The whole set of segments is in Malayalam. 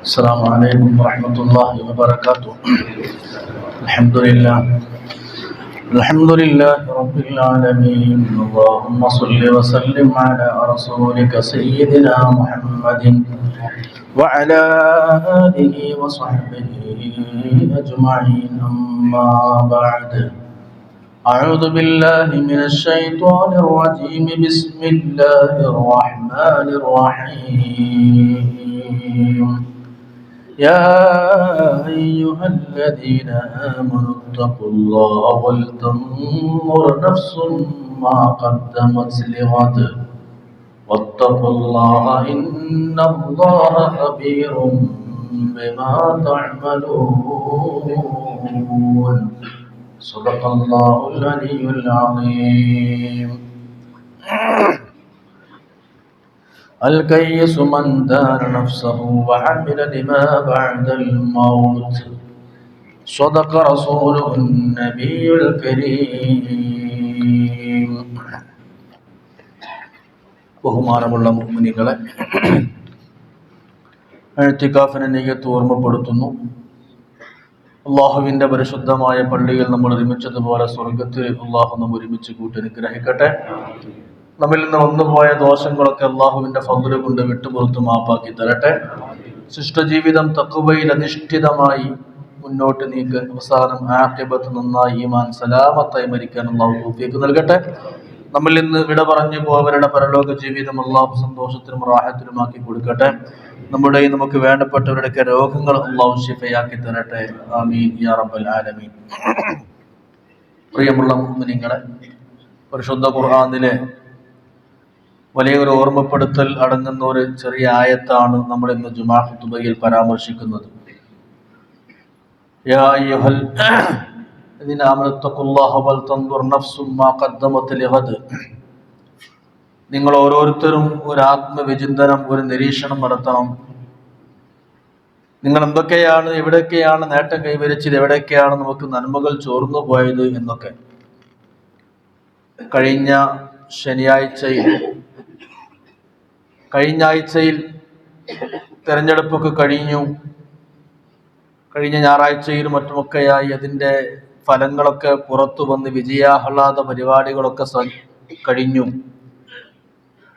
السلام عليكم ورحمة الله وبركاته. الحمد لله. الحمد لله رب العالمين. اللهم صل وسلم على رسولك سيدنا محمد وعلى آله وصحبه أجمعين. أما بعد. أعوذ بالله من الشيطان الرجيم. بسم الله الرحمن الرحيم. يا أيها الذين آمنوا اتقوا الله ولتنظر نفس ما قدمت لغد. واتقوا الله إن الله خبير بما تعملون. صدق الله العلي العظيم. الكيس من دار نفسه وعمل لما بعد الموت صدق رسوله النبي الكريم ബഹുമാനമുള്ള മുഗ്മിനികളെ എഴുത്തിക്കാഫിനെ നെയ്യത്ത് ഓർമ്മപ്പെടുത്തുന്നു അള്ളാഹുവിൻ്റെ പരിശുദ്ധമായ പള്ളിയിൽ നമ്മൾ ഒരുമിച്ചതുപോലെ സ്വർഗത്തിൽ അള്ളാഹു നമ്മൾ ഒരുമിച്ച് കൂട്ടി അനുഗ്രഹിക്കട്ടെ നമ്മിൽ നിന്ന് വന്നുപോയ ദോഷങ്ങളൊക്കെ അള്ളാഹുവിന്റെ ഫضل കൊണ്ട് വിട്ടുപുറത്ത് മാപ്പാക്കി തരട്ടെ. ശിഷ്ടജീവിതം തക്കുവയിൽ അധിഷ്ഠിതമായി മുന്നോട്ട് നീക്ക് അവസാനം ആക്ഷേപത്ത് നന്നായി ഈമാൻ സലാമത്തായി മരിക്കാൻ അള്ളാഹു തൗഫീഖ് നൽകട്ടെ. നമ്മിൽ നിന്ന് വിട പറഞ്ഞു പോയവരുടെ പരലോക ജീവിതം അള്ളാഹു സന്തോഷത്തിനും റാഹത്തിനുമാക്കി കൊടുക്കട്ടെ. നമ്മുടെ നമുക്ക് വേണ്ടപ്പെട്ടവരുടെയൊക്കെ രോഗങ്ങൾ അള്ളാഹു ഷിഫയാക്കി തരട്ടെ. ആമീൻ. യാ റബ്ബൽ ആലമീൻ. പ്രിയമുള്ള മുഅ്മിനീങ്ങളെ പരിശുദ്ധ ഖുർആനിലെ വലിയൊരു ഓർമ്മപ്പെടുത്തൽ അടങ്ങുന്ന ഒരു ചെറിയ ആയത്താണ് നമ്മൾ ഇന്ന് ജുമാ ഹുത്തുബയിൽ പരാമർശിക്കുന്നത്. നിങ്ങൾ ഓരോരുത്തരും ഒരു ആത്മവിചിന്തനം ഒരു നിരീക്ഷണം നടത്തണം. നിങ്ങൾ എന്തൊക്കെയാണ് എവിടെയൊക്കെയാണ് നേട്ടം കൈവരിച്ചത് എവിടെയൊക്കെയാണ് നമുക്ക് നന്മകൾ ചോർന്നു പോയത് എന്നൊക്കെ. കഴിഞ്ഞ ശനിയാഴ്ചയിൽ കഴിഞ്ഞ ആഴ്ചയിൽ തെരഞ്ഞെടുപ്പൊക്കെ കഴിഞ്ഞു. കഴിഞ്ഞ ഞായറാഴ്ചയിലും മറ്റുമൊക്കെയായി അതിന്റെ ഫലങ്ങളൊക്കെ പുറത്തു വന്ന് വിജയാഹ്ലാദ പരിപാടികളൊക്കെ കഴിഞ്ഞു.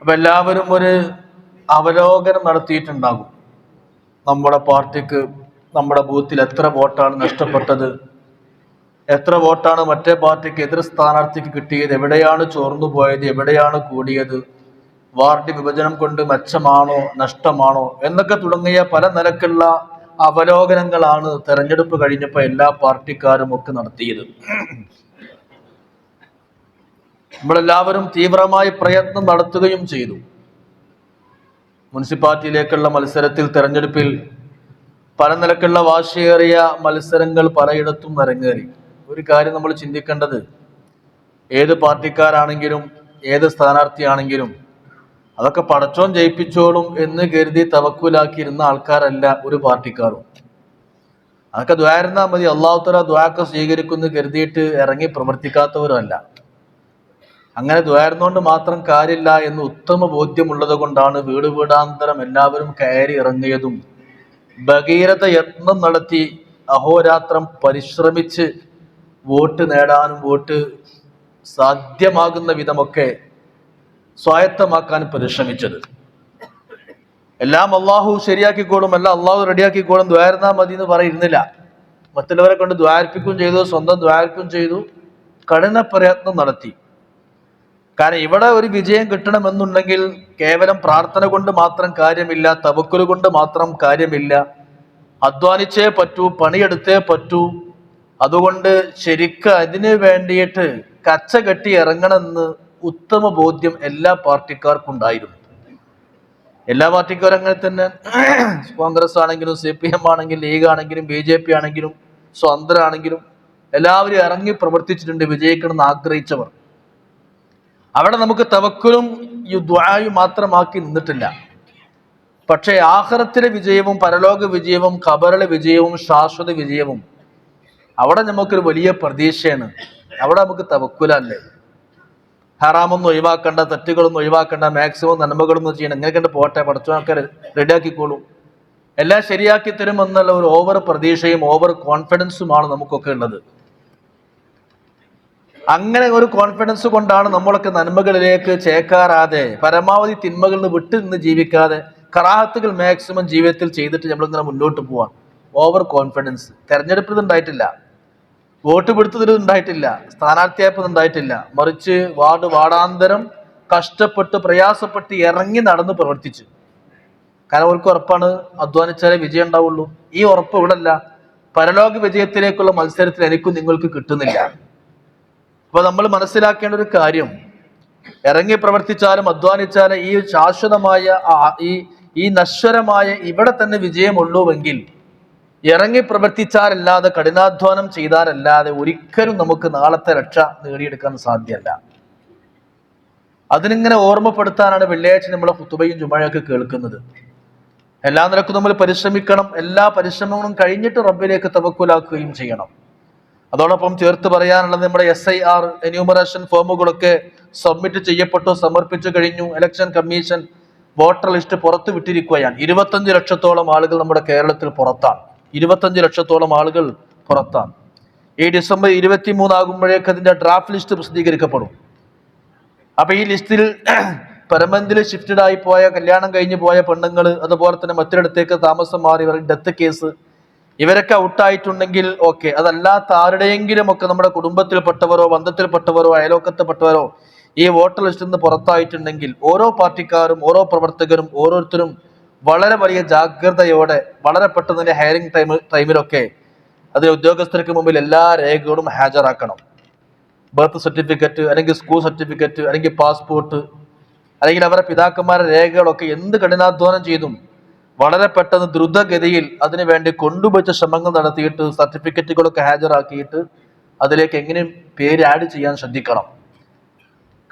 അപ്പം എല്ലാവരും ഒരു അവലോകനം നടത്തിയിട്ടുണ്ടാകും. നമ്മുടെ പാർട്ടിക്ക് നമ്മുടെ ബൂത്തിൽ എത്ര വോട്ടാണ് നഷ്ടപ്പെട്ടത്? എത്ര വോട്ടാണ് മറ്റേ പാർട്ടിക്ക് എതിർ സ്ഥാനാർത്ഥിക്ക് കിട്ടിയത്? എവിടെയാണ് ചോർന്നു പോയത്? എവിടെയാണ് കൂടിയത്? വാർഡ് വിഭജനം കൊണ്ട് മെച്ചമാണോ നഷ്ടമാണോ എന്നൊക്കെ തുടങ്ങിയ പല നിലക്കുള്ള അവലോകനങ്ങളാണ് തെരഞ്ഞെടുപ്പ് കഴിഞ്ഞപ്പോൾ എല്ലാ പാർട്ടിക്കാരും ഒക്കെ നടത്തിയത്. നമ്മളെല്ലാവരും തീവ്രമായി പ്രയത്നം നടത്തുകയും ചെയ്തു. മുനിസിപ്പാലിറ്റിയിലേക്കുള്ള മത്സരത്തിൽ തെരഞ്ഞെടുപ്പിൽ പല നിലക്കുള്ള വാശിയേറിയ മത്സരങ്ങൾ പലയിടത്തും അരങ്ങേറി. ഒരു കാര്യം നമ്മൾ ചിന്തിക്കേണ്ടത് ഏത് പാർട്ടിക്കാരാണെങ്കിലും ഏത് സ്ഥാനാർത്ഥിയാണെങ്കിലും അതൊക്കെ പടച്ചോൻ ജയിപ്പിച്ചോളും എന്ന് കരുതി തവക്കൂലാക്കിയിരുന്ന ആൾക്കാരല്ല ഒരു പാർട്ടിക്കാരും. അതൊക്കെ ദ്വാരുന്നാൽ മതി. അള്ളാഹുത്തല ദ്വാക്ക സ്വീകരിക്കുന്നു കരുതിയിട്ട് ഇറങ്ങി പ്രവർത്തിക്കാത്തവരല്ല. അങ്ങനെ ദ്വാരുന്നോണ്ട് മാത്രം കാര്യമില്ല എന്ന് ഉത്തമ ബോധ്യമുള്ളത് കൊണ്ടാണ് വീട് വീടാന്തരം എല്ലാവരും കയറി ഇറങ്ങിയതും. ഭഗീരഥ യത്നം നടത്തി അഹോരാത്രം പരിശ്രമിച്ച് വോട്ട് നേടാനും വോട്ട് സാധ്യമാകുന്ന വിധമൊക്കെ സ്വായത്തമാക്കാൻ പരിശ്രമിച്ചത്. എല്ലാം അള്ളാഹു ശരിയാക്കിക്കോളും അല്ല അള്ളാഹു റെഡിയാക്കിക്കോളും ദ്വാരുന്നാ മതി എന്ന് പറയുന്നില്ല. മറ്റുള്ളവരെ കൊണ്ട് ദ്വാരിപ്പിക്കും ചെയ്തു സ്വന്തം ദ്വാരിക്കും ചെയ്തു കഠിന പ്രയത്നം നടത്തി. കാരണം ഇവിടെ ഒരു വിജയം കിട്ടണമെന്നുണ്ടെങ്കിൽ കേവലം പ്രാർത്ഥന കൊണ്ട് മാത്രം കാര്യമില്ല തവക്കുൽ കൊണ്ട് മാത്രം കാര്യമില്ല. അധ്വാനിച്ചേ പറ്റൂ പണിയെടുത്തേ പറ്റൂ. അതുകൊണ്ട് ശരിക്ക് അതിന് വേണ്ടിയിട്ട് കച്ച കെട്ടി ഇറങ്ങണമെന്ന് ഉത്തമ ബോധ്യം എല്ലാ പാർട്ടിക്കാർക്കും ഉണ്ടായിരുന്നു എല്ലാ പാർട്ടിക്കാരും അങ്ങനെ തന്നെ. കോൺഗ്രസ് ആണെങ്കിലും സി പി എം ആണെങ്കിലും ലീഗ് ആണെങ്കിലും ബി ജെ പി ആണെങ്കിലും സ്വതന്ത്രമാണെങ്കിലും എല്ലാവരും ഇറങ്ങി പ്രവർത്തിച്ചിട്ടുണ്ട് വിജയിക്കണമെന്ന് ആഗ്രഹിച്ചവർ. അവിടെ നമുക്ക് തവക്കുലും ഈ ദ്വായും മാത്രമാക്കി നിന്നിട്ടില്ല. പക്ഷേ ആഹ്റത്തിലെ വിജയവും പരലോക വിജയവും ഖബറിലെ വിജയവും ശാശ്വത വിജയവും അവിടെ നമുക്കൊരു വലിയ പ്രതീക്ഷയാണ്. അവിടെ നമുക്ക് തവക്കുലല്ലേ? ഹറാമൊന്നും ഒഴിവാക്കേണ്ട തെറ്റുകളൊന്നും ഒഴിവാക്കേണ്ട മാക്സിമം നന്മകളൊന്നും ചെയ്യണം ഇങ്ങനെ കണ്ട് പോട്ടെ പഠിച്ചവനൊക്കെ റെഡിയാക്കിക്കോളും. എല്ലാം ശരിയാക്കി തരുമെന്നുള്ള ഒരു ഓവർ പ്രതീക്ഷയും ഓവർ കോൺഫിഡൻസുമാണ് നമുക്കൊക്കെ ഉള്ളത്. അങ്ങനെ ഒരു കോൺഫിഡൻസ് കൊണ്ടാണ് നമ്മളൊക്കെ നന്മകളിലേക്ക് ചേക്കാറാതെ പരമാവധി തിന്മകളിൽ നിന്ന് വിട്ടു നിന്ന് ജീവിക്കാതെ കറാഹത്തുകൾ മാക്സിമം ജീവിതത്തിൽ ചെയ്തിട്ട് നമ്മളിങ്ങനെ മുന്നോട്ട് പോവാം ഓവർ കോൺഫിഡൻസ് തെരഞ്ഞെടുപ്പിൽ ഉണ്ടായിട്ടില്ല. വോട്ട് പിടുത്തതിൽ ഉണ്ടായിട്ടില്ല. സ്ഥാനാർത്ഥിയായപ്പോൾ ഉണ്ടായിട്ടില്ല. മറിച്ച് വാർഡ് വാർഡാന്തരം കഷ്ടപ്പെട്ട് പ്രയാസപ്പെട്ട് ഇറങ്ങി നടന്ന് പ്രവർത്തിച്ചു. കാരണം അവർക്ക് ഉറപ്പാണ് അധ്വാനിച്ചാലേ വിജയം ഉണ്ടാവുള്ളൂ. ഈ ഉറപ്പ് ഇവിടെ അല്ല പരലോക വിജയത്തിലേക്കുള്ള മത്സരത്തിൽ എനിക്കും നിങ്ങൾക്ക് കിട്ടുന്നില്ല. അപ്പൊ നമ്മൾ മനസ്സിലാക്കേണ്ട ഒരു കാര്യം. ഇറങ്ങി പ്രവർത്തിച്ചാലും അധ്വാനിച്ചാലും ഈ ശാശ്വതമായ ഈ ഈ നശ്വരമായ ഇവിടെ തന്നെ വിജയമുള്ളൂവെങ്കിൽ ഇറങ്ങി പ്രവർത്തിച്ചാലല്ലാതെ കഠിനാധ്വാനം ചെയ്താലല്ലാതെ ഒരിക്കലും നമുക്ക് നാളത്തെ രക്ഷ നേടിയെടുക്കാൻ സാധ്യമല്ല. അതിനിങ്ങനെ ഓർമ്മപ്പെടുത്താനാണ് വെള്ളിയാഴ്ച നമ്മളെ കുത്തുബയും ചുമഴയൊക്കെ കേൾക്കുന്നത്. എല്ലാ നിലക്കും നമ്മൾ പരിശ്രമിക്കണം. എല്ലാ പരിശ്രമങ്ങളും കഴിഞ്ഞിട്ട് റബ്ബിലേക്ക് തവക്കുലാക്കുകയും ചെയ്യണം. അതോടൊപ്പം ചേർത്ത് പറയാനുള്ളത് നമ്മുടെ എസ് ഐ ആർ എന്യൂമറേഷൻ ഫോമുകളൊക്കെ സബ്മിറ്റ് ചെയ്യപ്പെട്ടു സമർപ്പിച്ചു കഴിഞ്ഞു. ഇലക്ഷൻ കമ്മീഷൻ വോട്ടർ ലിസ്റ്റ് പുറത്തു വിട്ടിരിക്കുകയാണ് ഇരുപത്തഞ്ച് ലക്ഷത്തോളം ആളുകൾ നമ്മുടെ കേരളത്തിൽ പുറത്താണ്. ഇരുപത്തഞ്ച് ലക്ഷത്തോളം ആളുകൾ പുറത്താണ്. ഈ ഡിസംബർ ഇരുപത്തി മൂന്നാകുമ്പോഴേക്ക് അതിന്റെ ഡ്രാഫ്റ്റ് ലിസ്റ്റ് പ്രസിദ്ധീകരിക്കപ്പെടും. അപ്പൊ ഈ ലിസ്റ്റിൽ പെർമനന്റിൽ ഷിഫ്റ്റഡ് ആയി പോയ കല്യാണം കഴിഞ്ഞ് പോയ പെണ്ണുങ്ങൾ അതുപോലെ തന്നെ മറ്റൊരിടത്തേക്ക് താമസം മാറി ഇവരുടെ ഡെത്ത് കേസ് ഇവരൊക്കെ ഔട്ടായിട്ടുണ്ടെങ്കിൽ ഓക്കെ അതല്ലാത്ത ആരുടെയെങ്കിലും ഒക്കെ നമ്മുടെ കുടുംബത്തിൽപ്പെട്ടവരോ ബന്ധത്തിൽപ്പെട്ടവരോ അയലോക്കത്തിൽപ്പെട്ടവരോ ഈ വോട്ടർ ലിസ്റ്റിൽ നിന്ന് പുറത്തായിട്ടുണ്ടെങ്കിൽ ഓരോ പാർട്ടിക്കാരും ഓരോ പ്രവർത്തകരും ഓരോരുത്തരും വളരെ വലിയ ജാഗ്രതയോടെ വളരെ പെട്ടെന്ന് തന്നെ ഹയറിംഗ് ടൈം ടൈമിലൊക്കെ അതിൽ ഉദ്യോഗസ്ഥർക്ക് മുമ്പിൽ എല്ലാ രേഖകളും ഹാജരാക്കണം. ബർത്ത് സർട്ടിഫിക്കറ്റ് അല്ലെങ്കിൽ സ്കൂൾ സർട്ടിഫിക്കറ്റ് അല്ലെങ്കിൽ പാസ്പോർട്ട് അല്ലെങ്കിൽ അവരുടെ പിതാക്കന്മാരുടെ രേഖകളൊക്കെ എന്ത് കഠിനാധ്വാനം ചെയ്തും വളരെ പെട്ടെന്ന് ദ്രുതഗതിയിൽ അതിനുവേണ്ടി കൊണ്ടുപോയിച്ച ശ്രമങ്ങൾ നടത്തിയിട്ട് സർട്ടിഫിക്കറ്റുകളൊക്കെ ഹാജരാക്കിയിട്ട് അതിലേക്ക് എങ്ങനെയും പേര് ആഡ് ചെയ്യാൻ ശ്രദ്ധിക്കണം.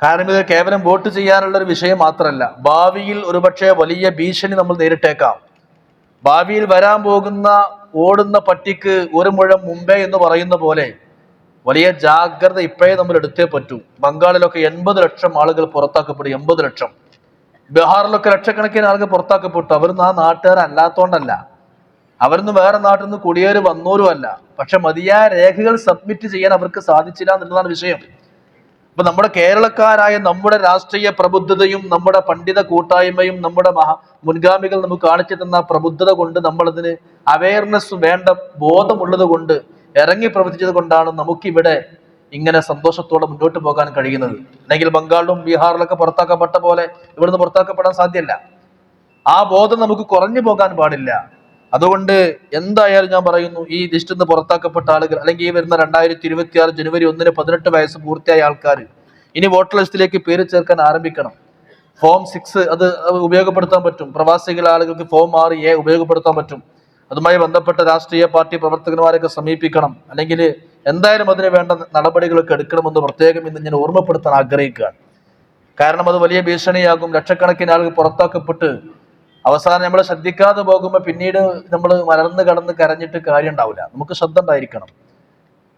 കാരണം ഇത് കേവലം വോട്ട് ചെയ്യാനുള്ള ഒരു വിഷയം മാത്രമല്ല. ഭാവിയിൽ ഒരുപക്ഷെ വലിയ ഭീഷണി നമ്മൾ നേരിട്ടേക്കാം. ഭാവിയിൽ വരാൻ പോകുന്ന ഓടുന്ന പട്ടിക്ക് ഒരു മുഴം മുമ്പേ എന്ന് പറയുന്ന പോലെ വലിയ ജാഗ്രത ഇപ്പോഴേ നമ്മൾ എടുത്തേ പറ്റൂ. ബംഗാളിലൊക്കെ എൺപത് ലക്ഷം ആളുകൾ പുറത്താക്കപ്പെടും എൺപത് ലക്ഷം. ബീഹാറിലൊക്കെ ലക്ഷക്കണക്കിന് ആളുകൾ പുറത്താക്കപ്പെട്ടു. അവരൊന്നും ആ നാട്ടുകാരല്ലാത്തോണ്ടല്ല. അവരൊന്നും വേറെ നാട്ടിൽ നിന്ന് കുടിയേറി വന്നോരും അല്ല പക്ഷെ മതിയായ രേഖകൾ സബ്മിറ്റ് ചെയ്യാൻ അവർക്ക് സാധിച്ചില്ല എന്നുള്ളതാണ് വിഷയം. അപ്പൊ നമ്മുടെ കേരളക്കാരായ നമ്മുടെ രാഷ്ട്രീയ പ്രബുദ്ധതയും നമ്മുടെ പണ്ഡിത കൂട്ടായ്മയും നമ്മുടെ മഹാ മുൻഗാമികൾ നമുക്ക് കാണിച്ചു തന്ന പ്രബുദ്ധത കൊണ്ട് നമ്മളതിന് അവയർനെസ് വേണ്ട ബോധമുള്ളത് കൊണ്ട് ഇറങ്ങി പ്രവർത്തിച്ചത് കൊണ്ടാണ് നമുക്കിവിടെ ഇങ്ങനെ സന്തോഷത്തോടെ മുന്നോട്ട് പോകാൻ കഴിയുന്നത്. അല്ലെങ്കിൽ ബംഗാളിലും ബീഹാറിലൊക്കെ പുറത്താക്കപ്പെട്ട പോലെ ഇവിടുന്ന് പുറത്താക്കപ്പെടാൻ സാധ്യമല്ല. ആ ബോധം നമുക്ക് കുറഞ്ഞു പോകാൻ പാടില്ല. അതുകൊണ്ട് എന്തായാലും ഞാൻ പറയുന്നു ഈ ലിസ്റ്റിൽ നിന്ന് പുറത്താക്കപ്പെട്ട ആളുകൾ അല്ലെങ്കിൽ ഈ വരുന്ന രണ്ടായിരത്തി ഇരുപത്തി ആറ് ജനുവരി ഒന്നിന് പതിനെട്ട് വയസ്സ് പൂർത്തിയായ ആൾക്കാർ ഇനി വോട്ടർ ലിസ്റ്റിലേക്ക് പേര് ചേർക്കാൻ ആരംഭിക്കണം. ഫോം സിക്സ് അത് ഉപയോഗപ്പെടുത്താൻ പറ്റും. പ്രവാസികൾ ആളുകൾക്ക് ഫോം ആറ് എ ഉപയോഗപ്പെടുത്താൻ പറ്റും. അതുമായി ബന്ധപ്പെട്ട രാഷ്ട്രീയ പാർട്ടി പ്രവർത്തകന്മാരൊക്കെ സമീപിക്കണം. അല്ലെങ്കിൽ എന്തായാലും അതിന് വേണ്ട നടപടികളൊക്കെ എടുക്കണമെന്ന് പ്രത്യേകം ഇന്ന് ഞാൻ ഓർമ്മപ്പെടുത്താൻ ആഗ്രഹിക്കുകയാണ്. കാരണം അത് വലിയ ഭീഷണിയാകും. ലക്ഷക്കണക്കിന് ആളുകൾ പുറത്താക്കപ്പെട്ട് അവസാനം നമ്മൾ ശ്രദ്ധിക്കാതെ പോകുമ്പോൾ പിന്നീട് നമ്മൾ മലർന്ന് കടന്ന് കരഞ്ഞിട്ട് കാര്യം ഉണ്ടാവില്ല നമുക്ക് ശ്രദ്ധ ഉണ്ടായിരിക്കണം.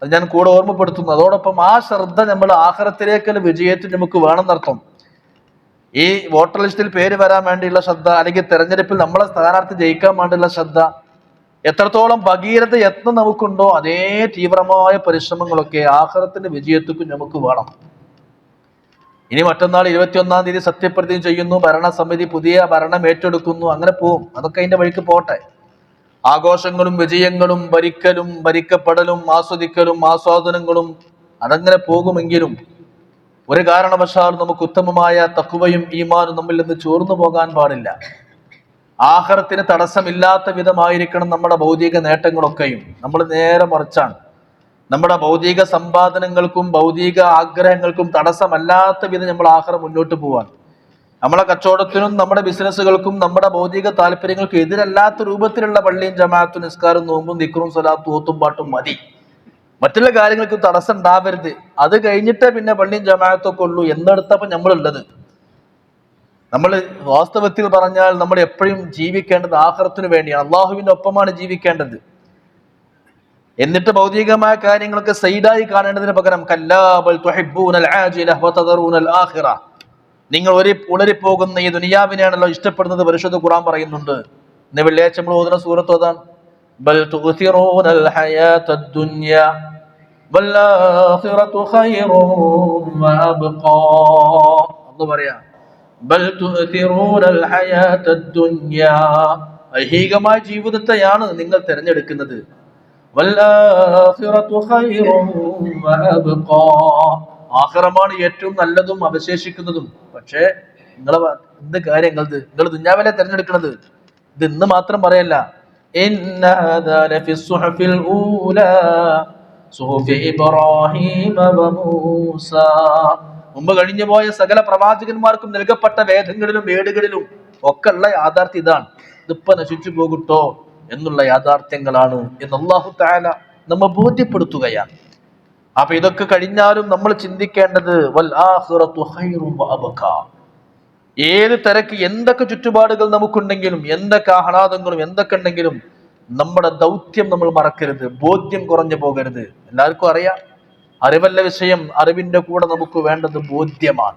അത് ഞാൻ കൂടെ ഓർമ്മപ്പെടുത്തുന്നു. അതോടൊപ്പം ആ ശ്രദ്ധ നമ്മൾ ആഹാരത്തിലേക്കുള്ള വിജയത്തിൽ നമുക്ക് വേണം വേണമെന്നർത്ഥം. ഈ വോട്ടർ ലിസ്റ്റിൽ പേര് വരാൻ വേണ്ടിയുള്ള ശ്രദ്ധ അല്ലെങ്കിൽ തെരഞ്ഞെടുപ്പിൽ നമ്മളെ സ്ഥാനാർത്ഥി ജയിക്കാൻ വേണ്ടിയുള്ള ശ്രദ്ധ എത്രത്തോളം ഭഗീരഥ യത്നം നമുക്കുണ്ടോ അതേ തീവ്രമായ പരിശ്രമങ്ങളൊക്കെ ആഹാരത്തിന്റെ വിജയത്തിക്കും നമുക്ക് വേണം. ഇനി മറ്റന്നാൾ ഇരുപത്തിയൊന്നാം തീയതി സത്യപ്രതിജ്ഞ ചെയ്യുന്നു ഭരണസമിതി പുതിയ ഭരണം ഏറ്റെടുക്കുന്നു അങ്ങനെ പോവും. അതൊക്കെ അതിന്റെ വഴിക്ക് പോട്ടെ. ആഘോഷങ്ങളും വിജയങ്ങളും ഭരിക്കലും ഭരിക്കപ്പെടലും ആസ്വദിക്കലും ആസ്വാദനങ്ങളും അതങ്ങനെ പോകുമെങ്കിലും ഒരു കാരണവശാലും നമുക്ക് ഉത്തമമായ തക്കുവയും ഈമാനും നമ്മിൽ നിന്ന് ചോർന്നു പോകാൻ പാടില്ല. ആഹാരത്തിന് തടസ്സമില്ലാത്ത വിധമായിരിക്കണം നമ്മുടെ ഭൗതിക നേട്ടങ്ങളൊക്കെയും. നമ്മൾ നേരെ മറിച്ചാണ്. നമ്മുടെ ഭൗതിക സമ്പാദനങ്ങൾക്കും ഭൗതിക ആഗ്രഹങ്ങൾക്കും തടസ്സമല്ലാത്ത വിധം നമ്മൾ ആഹാരം മുന്നോട്ട് പോവാൻ നമ്മളെ കച്ചവടത്തിനും നമ്മുടെ ബിസിനസ്സുകൾക്കും നമ്മുടെ ഭൗതിക താല്പര്യങ്ങൾക്കും എതിരല്ലാത്ത രൂപത്തിലുള്ള പള്ളിയും ജമാഅത്തും നിസ്കാരം നോമ്പും നിക്കറും സ്വലാത്തും ഓത്തും പാട്ടും മതി. മറ്റുള്ള കാര്യങ്ങൾക്ക് തടസ്സം ഉണ്ടാവരുത്. അത് കഴിഞ്ഞിട്ടേ പിന്നെ പള്ളിയും ജമാഅത്തൊക്കെ ഉള്ളൂ എന്നെടുത്തപ്പോൾ നമ്മളുള്ളത്. നമ്മൾ വാസ്തവത്തിൽ പറഞ്ഞാൽ നമ്മൾ എപ്പോഴും ജീവിക്കേണ്ടത് ആഹ്റത്തിന് വേണ്ടിയാണ്. അള്ളാഹുവിന്റെ ഒപ്പമാണ് ജീവിക്കേണ്ടത്. എന്നിട്ട് ഭൗതികമായ കാര്യങ്ങൾക്ക് സൈഡായി കാണേണ്ടതിന് പകരം നിങ്ങൾ ഒരു ഉളരിപ്പോകുന്ന ഈ ദുനിയാവിനെയാണല്ലോ ഇഷ്ടപ്പെടുന്നത് പരിശുദ്ധ ഖുറാൻ പറയുന്നുണ്ട്. ഇന്ന് വെള്ളിയാഴ്ച നമ്മൾ ഓതുന്ന സൂറത്ത് അതാണ്. പറയാ ഐഹികമായ ജീവിതത്തെയാണ് നിങ്ങൾ തിരഞ്ഞെടുക്കുന്നത്. ആഖിറമാണ് ഏറ്റവും നല്ലതും അവശേഷിക്കുന്നതും. പക്ഷേ നിങ്ങളെ എന്ത് കാര്യങ്ങളത് നിങ്ങൾ ദുഞ്ഞാവിലെ തിരഞ്ഞെടുക്കുന്നത് ഇത് ഇന്ന് മാത്രം പറയല്ല. മുമ്പ് കഴിഞ്ഞു പോയ സകല പ്രവാചകന്മാർക്കും നൽകപ്പെട്ട വേദങ്ങളിലും വേടുകളിലും ഒക്കെ ഉള്ള യാഥാർത്ഥ്യം ഇതാണ്. ഇതിപ്പോ നശിച്ചു പോകട്ടോ? എന്നുള്ള യാഥാർത്ഥ്യങ്ങളാണ് എന്ന് അള്ളാഹു താല നമ്മെ ബോധ്യപ്പെടുത്തുകയാണ്. അപ്പൊ ഇതൊക്കെ കഴിഞ്ഞാലും നമ്മൾ ചിന്തിക്കേണ്ടത് വൽ. ഏത് തിരക്ക് എന്തൊക്കെ ചുറ്റുപാടുകൾ നമുക്കുണ്ടെങ്കിലും എന്തൊക്കെ ആഹ്ലാദങ്ങളും എന്തൊക്കെ ഉണ്ടെങ്കിലും നമ്മുടെ ദൗത്യം നമ്മൾ മറക്കരുത് ബോധ്യം കുറഞ്ഞു പോകരുത്. എല്ലാവർക്കും അറിയാം? അറിവല്ല വിഷയം അറിവിന്റെ കൂടെ നമുക്ക് വേണ്ടത് ബോധ്യമാണ്.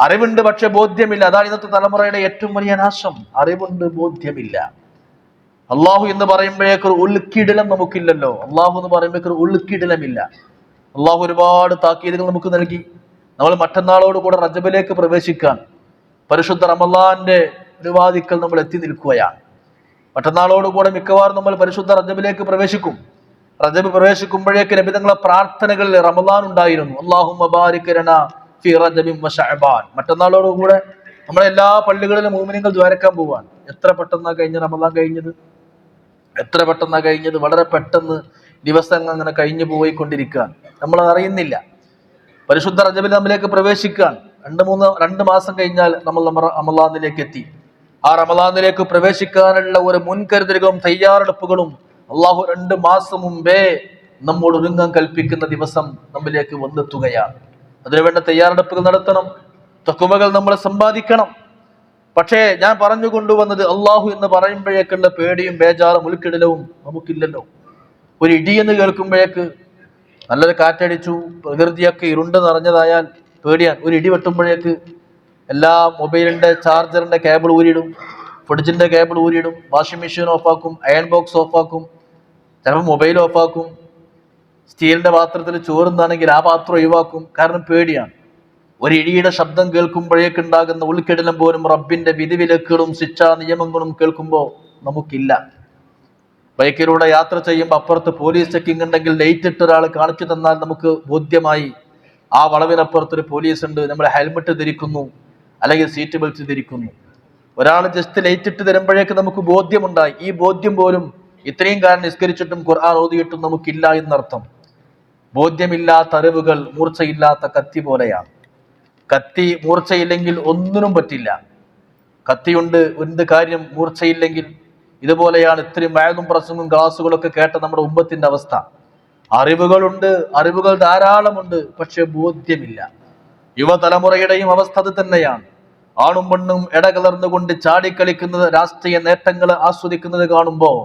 അറിവുണ്ട് പക്ഷെ ബോധ്യമില്ല. അതാണ് ഇന്നത്തെ തലമുറയുടെ ഏറ്റവും വലിയ നാശം. അറിവുണ്ട് ബോധ്യമില്ല. അള്ളാഹു എന്ന് പറയുമ്പോഴേക്ക് ഒരു ഉൾക്കിടിലം നമുക്കില്ലല്ലോ. അള്ളാഹു എന്ന് പറയുമ്പോഴേക്ക് ഒരു ഉൾക്കിടിലമില്ല. അള്ളാഹു ഒരുപാട് താക്കീതുകൾ നമുക്ക് നൽകി. നമ്മൾ മറ്റന്നാളോട് കൂടെ റജബിലേക്ക് പ്രവേശിക്കാൻ പരിശുദ്ധ റമല്ലാന്റെ ഒരുവാദിക്കൽ നമ്മൾ എത്തി നിൽക്കുകയാണ്. മറ്റന്നാളോട് കൂടെ മിക്കവാറും നമ്മൾ പരിശുദ്ധ റജബിലേക്ക് പ്രവേശിക്കും. റജബ് പ്രവേശിക്കുമ്പോഴേക്ക് നബിതങ്ങളെ പ്രാർത്ഥനകളിൽ റമലാൻ ഉണ്ടായിരുന്നു. അള്ളാഹു മബാരിക്കരണ ഫി റജബിൻ വ ശഅബാൻ മറ്റന്നാളോട് കൂടെ നമ്മളെല്ലാ പള്ളികളിലും മൂമിനങ്ങൾ ദ്വാരക്കാൻ പോവാണ്. എത്ര പെട്ടെന്നാണ് കഴിഞ്ഞ റമലാൻ കഴിഞ്ഞത്? എത്ര പെട്ടെന്നാണ് കഴിഞ്ഞത്? വളരെ പെട്ടെന്ന് ദിവസങ്ങൾ അങ്ങനെ കഴിഞ്ഞു പോയിക്കൊണ്ടിരിക്കുകയാണ്. നമ്മൾ അറിയുന്നില്ല. പരിശുദ്ധ റജബിൽ നമ്മിലേക്ക് പ്രവേശിക്കുകയാണ്. രണ്ട് മൂന്ന് രണ്ട് മാസം കഴിഞ്ഞാൽ നമ്മൾ നമ്മ റമലാനിലേക്ക് എത്തി. ആ റമലാനിലേക്ക് പ്രവേശിക്കാനുള്ള ഒരു മുൻകരുതലുകളും തയ്യാറെടുപ്പുകളും അള്ളാഹു രണ്ട് മാസം മുമ്പേ നമ്മോട് ഒരുങ്ങാൻ കൽപ്പിക്കുന്ന ദിവസം നമ്മിലേക്ക് വന്നെത്തുകയാണ്. അതിനുവേണ്ട തയ്യാറെടുപ്പുകൾ നടത്തണം. തക്കുമകൾ നമ്മൾ സമ്പാദിക്കണം. പക്ഷേ ഞാൻ പറഞ്ഞു കൊണ്ടുവന്നത് അള്ളാഹു എന്ന് പറയുമ്പോഴേക്കുള്ള പേടിയും ബേജാറും ഉൾക്കിടലവും നമുക്കില്ലല്ലോ. ഒരു ഇടി എന്ന് കേൾക്കുമ്പോഴേക്ക് നല്ലൊരു കാറ്റടിച്ചു പ്രകൃതിയൊക്കെ ഇരുണ്ട് നിറഞ്ഞതായാൽ പേടിയാണ്. ഒരു ഇടി വെട്ടുമ്പോഴേക്ക് എല്ലാ മൊബൈലിന്റെ ചാർജറിന്റെ കേബിൾ ഊരിയിടും ഫ്രിഡ്ജിന്റെ കേബിൾ ഊരിയിടും വാഷിംഗ് മെഷീൻ ഓഫാക്കും അയൺ ബോക്സ് ഓഫാക്കും ചിലപ്പോൾ മൊബൈൽ ഓഫാക്കും സ്റ്റീലിന്റെ പാത്രത്തിൽ ചോറുന്നാണെങ്കിൽ ആ പാത്രം ഒഴിവാക്കും. കാരണം പേടിയാണ്. ഒരു ഇടിയുടെ ശബ്ദം കേൾക്കുമ്പോഴേക്കുണ്ടാകുന്ന ഉൾക്കിടലം പോലും റബ്ബിന്റെ വിധിവിലക്കുകളും ശിക്ഷാ നിയമങ്ങളും കേൾക്കുമ്പോൾ നമുക്കില്ല. ബൈക്കിലൂടെ യാത്ര ചെയ്യുമ്പോൾ അപ്പുറത്ത് പോലീസ് ചെക്കിംഗ് ഉണ്ടെങ്കിൽ ലൈറ്റ് ഇട്ട് ഒരാൾ കാണിച്ചു തന്നാൽ നമുക്ക് ബോധ്യമായി. ആ വളവിനപ്പുറത്ത് ഒരു പോലീസ് ഉണ്ട് നമ്മൾ ഹെൽമെറ്റ് ധരിക്കുന്നു അല്ലെങ്കിൽ സീറ്റ് ബെൽറ്റ് ധരിക്കുന്നു. ഒരാൾ ജസ്റ്റ് ലൈറ്റ് ഇട്ട് തരുമ്പോഴേക്ക് നമുക്ക് ബോധ്യമുണ്ടായി. ഈ ബോധ്യം പോലും ഇത്രയും കാലം നിസ്കരിച്ചിട്ടും ഖുർആൻ ഓതിയിട്ടും നമുക്കില്ല എന്നർത്ഥം. ബോധ്യമില്ലാത്ത അറിവുകൾ മൂർച്ചയില്ലാത്ത കത്തി പോലെയാണ്. കത്തി മൂർച്ചയില്ലെങ്കിൽ ഒന്നിനും പറ്റില്ല. കത്തിയുണ്ട് എന്ത് കാര്യം മൂർച്ചയില്ലെങ്കിൽ? ഇതുപോലെയാണ് ഇത്രയും വയതും പ്രസംഗും ക്ലാസ്സുകളൊക്കെ കേട്ട നമ്മുടെ ഉമ്പത്തിന്റെ അവസ്ഥ. അറിവുകളുണ്ട് അറിവുകൾ ധാരാളമുണ്ട് പക്ഷെ ബോധ്യമില്ല. യുവതലമുറയുടെയും അവസ്ഥ അത് തന്നെയാണ്. ആണും പെണ്ണും ഇടകലർന്നുകൊണ്ട് ചാടിക്കളിക്കുന്നത് രാഷ്ട്രീയ നേട്ടങ്ങൾ ആസ്വദിക്കുന്നത് കാണുമ്പോൾ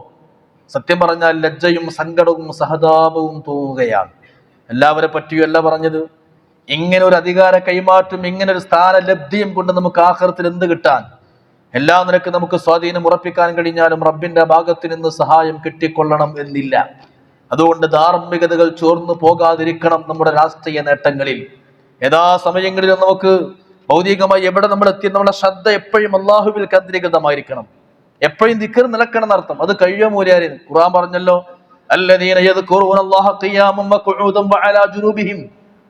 സത്യം പറഞ്ഞാൽ ലജ്ജയും സങ്കടവും സഹതാപവും തോന്നുകയാണ് എല്ലാവരെ പറ്റിയല്ല പറഞ്ഞത്. ഇങ്ങനെ ഒരു അധികാര കൈമാറ്റം ഇങ്ങനെ ഒരു സ്ഥാന ലബ്ധിയും കൊണ്ട് നമുക്ക് ആഹ്റത്തിൽ എന്ത് കിട്ടാൻ? എല്ലാ നിലയ്ക്ക് നമുക്ക് സ്വാധീനം ഉറപ്പിക്കാൻ കഴിഞ്ഞാലും റബ്ബിന്റെ ഭാഗത്തു നിന്ന് സഹായം കിട്ടിക്കൊള്ളണം എന്നില്ല. അതുകൊണ്ട് ധാർമ്മികതകൾ ചോർന്നു പോകാതിരിക്കണം നമ്മുടെ രാഷ്ട്രീയ നേട്ടങ്ങളിൽ. യഥാസമയങ്ങളിലും നമുക്ക് ഭൗതികമായി എവിടെ നമ്മൾ എത്തി നമ്മുടെ ശ്രദ്ധ എപ്പോഴും അള്ളാഹുവിൽ കേന്ദ്രീകൃതമായിരിക്കണം. എപ്പോഴും ദിക്കർ നിലക്കണം എന്നർത്ഥം. അത് കഴിയോ മൂര്യാരൻ ഖുറാൻ പറഞ്ഞല്ലോ അല്ലദീന യദ്കുറൂന അല്ലാഹ ഖിയാമൻ വഖുഊദൻ വഅലാ ജുനൂബിഹിം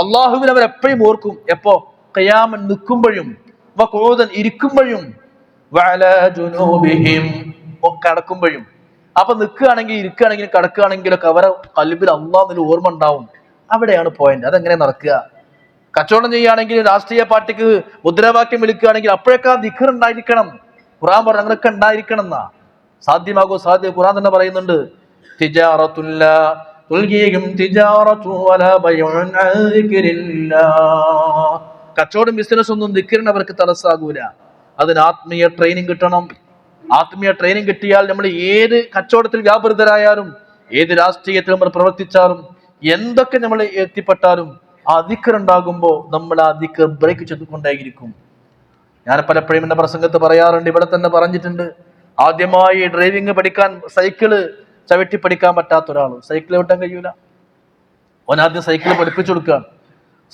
അള്ളാഹുവിനെ അവർ എപ്പോഴും ഓർക്കും. എപ്പോ? കയാമൻ നിൽക്കുമ്പോഴും വഖൂദൻ ഇരിക്കുമ്പോഴും കടക്കുമ്പോഴും അപ്പൊ നിൽക്കുകയാണെങ്കിൽ ഇരിക്കുകയാണെങ്കിൽ കടക്കുകയാണെങ്കിലൊക്കെ അവരെ കൽബിൽ അള്ളാഹ് ഓർമ്മ ഉണ്ടാവും. അവിടെയാണ് പോയിന്റ് അതെങ്ങനെ നടക്കുക? കച്ചവടം ചെയ്യുകയാണെങ്കിൽ രാഷ്ട്രീയ പാർട്ടിക്ക് മുദ്രാവാക്യം വിളിക്കുകയാണെങ്കിൽ അപ്പോഴൊക്കെ ആ ദിഖർ ഉണ്ടായിരിക്കണം. ഖുറാൻ പറഞ്ഞു അങ്ങനെയൊക്കെ ഉണ്ടായിരിക്കണം എന്നാ. സാധ്യമാകോ സാധ്യ ഖുറാൻ തന്നെ പറയുന്നുണ്ട് തിജാറത്തുല്ല തുൽകിയും. കച്ചവടം ബിസിനസ് ഒന്നും ദിക്കറിന് അവർക്ക് തടസ്സാകൂല. അതിന് ആത്മീയ ട്രെയിനിങ് കിട്ടണം. ആത്മീയ ട്രെയിനിങ് കിട്ടിയാൽ നമ്മൾ ഏത് കച്ചവടത്തിൽ വ്യാപൃതരായാലും ഏത് രാഷ്ട്രീയത്തിൽ നമ്മൾ പ്രവർത്തിച്ചാലും എന്തൊക്കെ നമ്മൾ എത്തിപ്പെട്ടാലും ആ ദിക്കർ ഉണ്ടാകുമ്പോൾ നമ്മൾ ആ ദിക്കർ ബ്രേക്ക് ചെയ്തുകൊണ്ടേയിരിക്കും. ഞാൻ പലപ്പോഴും എന്റെ പ്രസംഗത്ത് പറയാറുണ്ട് ഇവിടെ തന്നെ പറഞ്ഞിട്ടുണ്ട് ആദ്യമായി ഡ്രൈവിംഗ് പഠിക്കാൻ സൈക്കിൾ ചവിട്ടി പഠിക്കാൻ പറ്റാത്ത ഒരാൾ സൈക്കിൾ വിട്ടാൻ കഴിയൂല. ഓൻ ആദ്യം സൈക്കിൾ പഠിപ്പിച്ചു കൊടുക്കുകയാണ്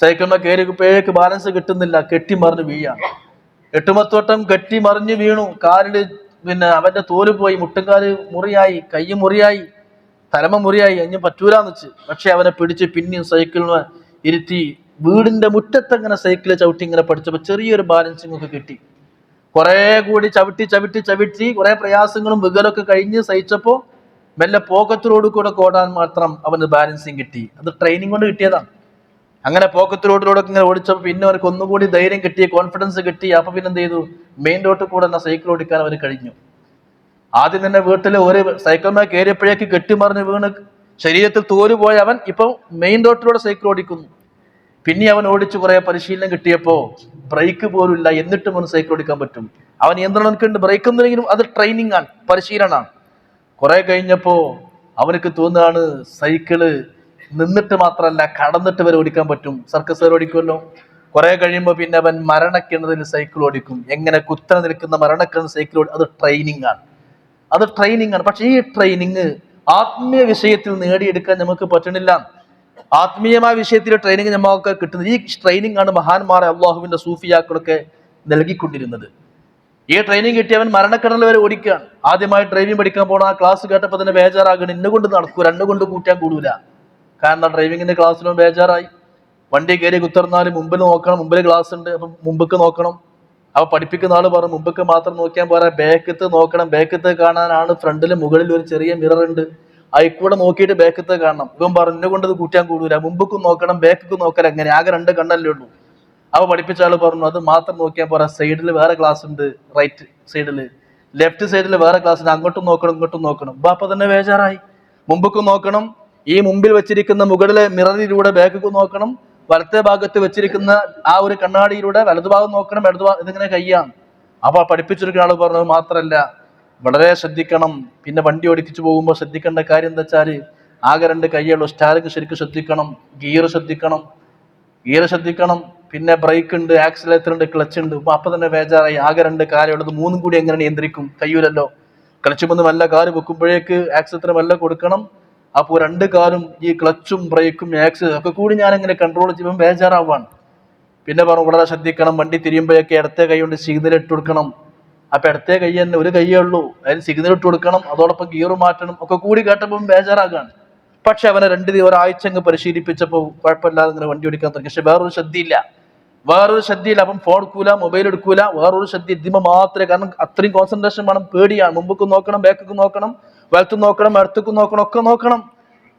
സൈക്കിളിന് കയറിയപ്പോഴേക്ക് ബാലൻസ് കിട്ടുന്നില്ല. കെട്ടി മറിഞ്ഞ് വീഴാണ് എട്ടുമത്തോട്ടം കെട്ടി മറിഞ്ഞ് വീണു. കാലിൽ പിന്നെ അവന്റെ തോൽ പോയി. മുട്ടുംകാൽ മുറിയായി. കൈ മുറിയായി. തലമ മുറിയായി. അഞ്ഞ് പറ്റൂലെന്ന് വെച്ച്. പക്ഷെ അവനെ പിടിച്ച് പിന്നെയും സൈക്കിളിന് ഇരുത്തി വീടിന്റെ മുറ്റത്തങ്ങനെ സൈക്കിൾ ചവിട്ടി ഇങ്ങനെ പഠിച്ചപ്പോ ചെറിയൊരു ബാലൻസിങ് ഒക്കെ കിട്ടി. കുറെ കൂടി ചവിട്ടി ചവിട്ടി ചവിട്ടി കുറെ പ്രയാസങ്ങളും വികലൊക്കെ കഴിഞ്ഞ് സഹിച്ചപ്പോ മെല്ലെ പോക്കത്തിലൂടെ കൂടെ ഓടാൻ മാത്രം അവന് ബാലൻസിങ് കിട്ടി. അത് ട്രെയിനിങ് കൊണ്ട് കിട്ടിയതാണ്. അങ്ങനെ പോക്കറ്റ് ഇങ്ങനെ ഓടിച്ചപ്പോൾ പിന്നെ അവർക്ക് ഒന്നുകൂടി ധൈര്യം കിട്ടി കോൺഫിഡൻസ് കിട്ടി. അപ്പൊ പിന്നെ എന്ത് ചെയ്തു? മെയിൻ റോട്ടിൽ കൂടെ തന്നെ സൈക്കിൾ ഓടിക്കാൻ അവർ കഴിഞ്ഞു. ആദ്യം തന്നെ വീട്ടിൽ ഒരു സൈക്കിളിനെ കയറിയപ്പോഴേക്ക് കെട്ടിമറിഞ്ഞ് വീണ് ശരീരത്തിൽ തോരുപോയ പോയ അവൻ ഇപ്പൊ മെയിൻ റോട്ടിലൂടെ സൈക്കിൾ ഓടിക്കുന്നു. പിന്നെ അവൻ ഓടിച്ചു കുറെ പരിശീലനം കിട്ടിയപ്പോ ബ്രേക്ക് പോലും ഇല്ല. എന്നിട്ടും അവന് സൈക്കിൾ ഓടിക്കാൻ പറ്റും. അവൻ നിയന്ത്രണം ബ്രേക്ക് ഒന്നുമില്ലെങ്കിലും അത് ട്രെയിനിങ് ആണ് പരിശീലനമാണ്. കുറെ കഴിഞ്ഞപ്പോ അവനക്ക് തോന്നുകയാണ് സൈക്കിൾ നിന്നിട്ട് മാത്രമല്ല കടന്നിട്ട് വരെ ഓടിക്കാൻ പറ്റും. സർക്കസ് വരെ ഓടിക്കുമല്ലോ. കുറെ കഴിയുമ്പോൾ പിന്നെ അവൻ മരണക്കിണറിൽ സൈക്കിൾ ഓടിക്കും. എങ്ങനെ കുത്തനെ നിൽക്കുന്ന മരണക്കിണ സൈക്കിൾ ഓടി അത് ട്രെയിനിങ് ആണ്. അത് ട്രെയിനിങ് ആണ്. പക്ഷേ ഈ ട്രെയിനിങ് ആത്മീയ വിഷയത്തിൽ നേടിയെടുക്കാൻ നമുക്ക് പറ്റണില്ല. ആത്മീയമായ വിഷയത്തിൽ ട്രെയിനിങ് നമുക്ക് കിട്ടുന്നത് ഈ ട്രെയിനിങ് ആണ് മഹാന്മാരെ അള്ളാഹുവിന്റെ സൂഫിയാക്കളൊക്കെ നൽകിക്കൊണ്ടിരുന്നത്. ഈ ട്രെയിനിങ് കിട്ടിയവൻ മരണക്കിടൽ വരെ ഓടിക്കുകയാണ്. ആദ്യമായി ഡ്രൈവിംഗ് പഠിക്കാൻ പോണ ആ ക്ലാസ് കേട്ടപ്പോൾ തന്നെ ബേജാറാകണം ഇന്നെ കൊണ്ട് നടക്കൂ എന്നെ കൊണ്ട് കൂട്ടാൻ കൂടൂല. കാരണം ഡ്രൈവിങ്ങിന്റെ ക്ലാസ്സിലും ബേജാറായി. വണ്ടി കയറി കുത്തർന്നാലും മുമ്പിൽ നോക്കണം മുമ്പിൽ ക്ലാസ് ഉണ്ട് അപ്പം മുമ്പക്ക് നോക്കണം. അപ്പൊ പഠിപ്പിക്കുന്ന ആൾ പറഞ്ഞു മുമ്പക്ക് മാത്രം നോക്കിയാൽ പോരാ ബേക്കത്ത് നോക്കണം ബേക്കത്ത് കാണാനാണ്. ഫ്രണ്ടിൽ മുകളിൽ ഒരു ചെറിയ മിറർ ഉണ്ട്. അതിക്കൂടെ നോക്കിയിട്ട് ബേക്കത്ത് കാണണം. ഇവൻ പറഞ്ഞു കൊണ്ട് കൂട്ടാൻ കൂടൂല മുമ്പക്കും നോക്കണം ബാക്കും നോക്കണം എങ്ങനെ ആകെ രണ്ട് കണ്ണല്ലേ ഉള്ളൂ. അവ പഠിപ്പിച്ച ആൾ പറഞ്ഞു അത് മാത്രം നോക്കിയാൽ പോരാ സൈഡിൽ വേറെ ക്ലാസ് ഉണ്ട് റൈറ്റ് സൈഡിൽ ലെഫ്റ്റ് സൈഡിൽ വേറെ ക്ലാസ് ഉണ്ട് അങ്ങോട്ടും നോക്കണം ഇങ്ങോട്ടും നോക്കണം. ബാപ്പ തന്നെ ബേജാറായി. മുമ്പക്കും നോക്കണം ഈ മുമ്പിൽ വെച്ചിരിക്കുന്ന മുകളിലെ മിററിലൂടെ ബാക്കും നോക്കണം വലത്തെ ഭാഗത്ത് വെച്ചിരിക്കുന്ന ആ ഒരു കണ്ണാടിയിലൂടെ വലതുഭാഗം നോക്കണം ഇടതുഭാഗം ഇതിങ്ങനെ കയ്യാണ്. അപ്പൊ പഠിപ്പിച്ചെടുക്കുന്ന ആൾ പറഞ്ഞത് മാത്രല്ല വളരെ ശ്രദ്ധിക്കണം. പിന്നെ വണ്ടി ഓടിപ്പിച്ചു പോകുമ്പോൾ ശ്രദ്ധിക്കേണ്ട കാര്യം എന്താ വെച്ചാൽ ആകെ രണ്ട് കൈയുള്ളൂ സ്റ്റാരിങ് ശരിക്കും ശ്രദ്ധിക്കണം ഗിയർ ശ്രദ്ധിക്കണം ഗിയർ ശ്രദ്ധിക്കണം പിന്നെ ബ്രേക്ക് ഉണ്ട് ആക്സിലേറ്റർ ഉണ്ട് ക്ലച്ച് ഉണ്ട്. അപ്പൊ തന്നെ ബേജാറായി. ആകെ രണ്ട് കാലുള്ളത് മൂന്നും കൂടി എങ്ങനെ നിയന്ത്രിക്കും? കയ്യൂലല്ലോ വന്ന് നല്ല കാൽ വെക്കുമ്പോഴേക്ക് ആക്സിലേറ്റർ വല്ല കൊടുക്കണം. അപ്പോൾ രണ്ട് കാലും ഈ ക്ലച്ചും ബ്രേക്കും ആക്സ് ഒക്കെ കൂടി ഞാൻ എങ്ങനെ കൺട്രോൾ ചെയ്യുമ്പോൾ ബേജാറാവാണ്. പിന്നെ പറഞ്ഞു വളരെ ശ്രദ്ധിക്കണം. വണ്ടി തിരിയുമ്പോഴൊക്കെ ഇടത്തെ കൈ കൊണ്ട് സിഗ്നൽ ഇട്ട് കൊടുക്കണം. അപ്പൊ ഇടത്തെ കൈ തന്നെ ഒരു കൈയേ ഉള്ളൂ. അതിന് സിഗ്നൽ ഇട്ട് കൊടുക്കണം. അതോടൊപ്പം ഗിയർ മാറ്റണം. ഒക്കെ കൂടി കേട്ടപ്പോൾ ബേജാറാകാണ്. പക്ഷെ അവനെ രണ്ട് ഒരാഴ്ച അങ്ങ് പരിശീലിപ്പിച്ചപ്പോൾ കുഴപ്പമില്ലാതെ ഇങ്ങനെ വണ്ടി ഓടിക്കാൻ തുടങ്ങി. പക്ഷെ വേറൊരു ശ്രദ്ധയില്ല. വേറൊരു ശ്രദ്ധയില്ല. അപ്പം ഫോൺ എടുക്കൂല മൊബൈൽ എടുക്കൂല. വേറൊരു ശ്രദ്ധ ഇതിമ മാത്രമേ. കാരണം അത്രയും കോൺസെൻട്രേഷൻ വേണം പേടിയാണ്. മുമ്പൊക്കെ നോക്കണം ബാക്കൊക്കെ നോക്കണം വലത്തും നോക്കണം അടുത്തേക്കും നോക്കണം ഒക്കെ നോക്കണം.